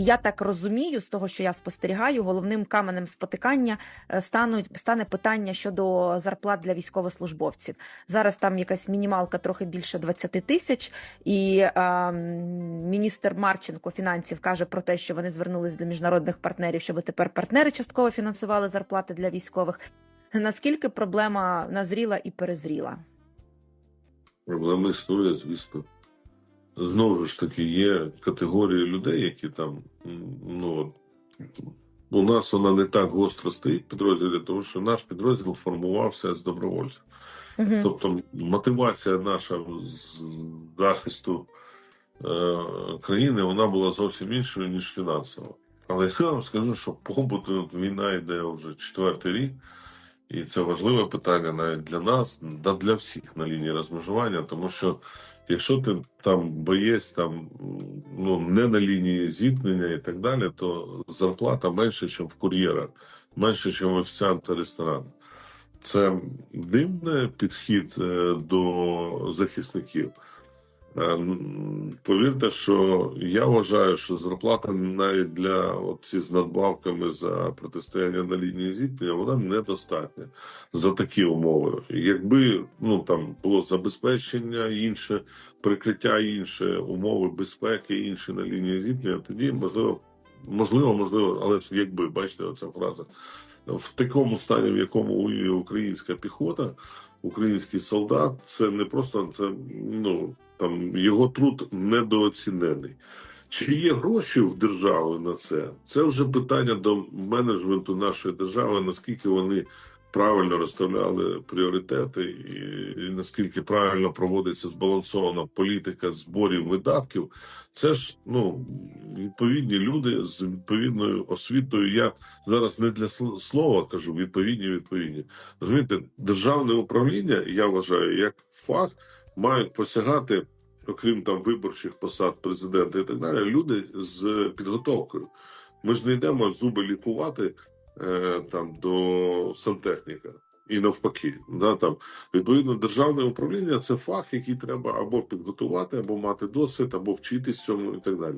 І я так розумію, з того, що я спостерігаю, головним каменем спотикання е, стануть стане питання щодо зарплат для військовослужбовців. Зараз там якась мінімалка трохи більше 20 тисяч, і е, міністр Марченко фінансів каже про те, що вони звернулись до міжнародних партнерів, щоб тепер партнери частково фінансували зарплати для військових. Наскільки проблема назріла і перезріла? Проблеми існує, звісно. Знову ж таки, є категорії людей, які там, ну, у нас вона не так гостро стоїть підрозділі, тому що наш підрозділ формувався з добровольців. Угу. Тобто мотивація наша з захисту е, країни вона була зовсім іншою, ніж фінансова. Але я вам скажу, що побуту війна йде вже четвертий рік, і це важливе питання навіть для нас, да для всіх на лінії розмежування, тому що якщо ти там боєць, там ну не на лінії зіткнення і так далі, то зарплата менше, ніж в кур'єра, менше, ніж в офіціанта ресторану. Це дивний підхід е, до захисників. Е, м, Повірте, що я вважаю, що зарплата навіть для оці з надбавками за протистояння на лінії зіткнення вона недостатня за такі умови. Якби ну там було забезпечення інше, прикриття інше, умови безпеки інші на лінії зіткнення, тоді можливо, можливо, можливо, але ж якби бачите, оця фраза в такому стані, в якому воює українська піхота, український солдат, це не просто це ну там його труд недооцінений. Чи є гроші в держави на це? Це вже питання до менеджменту нашої держави, наскільки вони правильно розставляли пріоритети, і, і наскільки правильно проводиться збалансована політика зборів видатків. Це ж ну відповідні люди з відповідною освітою. Я зараз не для слова кажу, відповідні, відповідні. Розумієте, державне управління, я вважаю, як фах мають посягати, окрім там виборчих посад президента і так далі, люди з підготовкою. Ми ж не йдемо зуби лікувати е, там до сантехніка. І навпаки, да, там відповідно державне управління це фах, який треба або підготувати, або мати досвід, або вчитись цьому і так далі.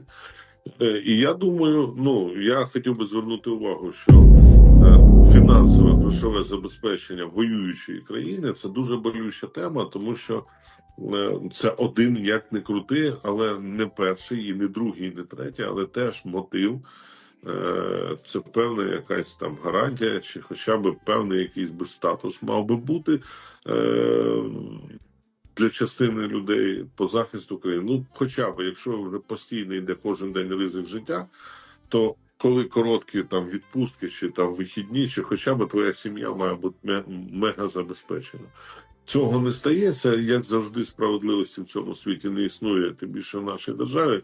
Е, І я думаю, ну я хотів би звернути увагу, що е, фінансове грошове забезпечення воюючої країни це дуже болюча тема, тому що це один як не крути, але не перший, і не другий, і не третій, але теж мотив. Е, Це певна якась там гарантія, чи хоча б певний якийсь би статус мав би бути е, для частини людей по захисту країни. Ну, хоча б, якщо вже постійно йде кожен день ризик життя, то коли короткі там відпустки, чи там вихідні, чи хоча б твоя сім'я має бути мега забезпечена. Цього не стається, як завжди, справедливості в цьому світі не існує, тим більше в нашій державі.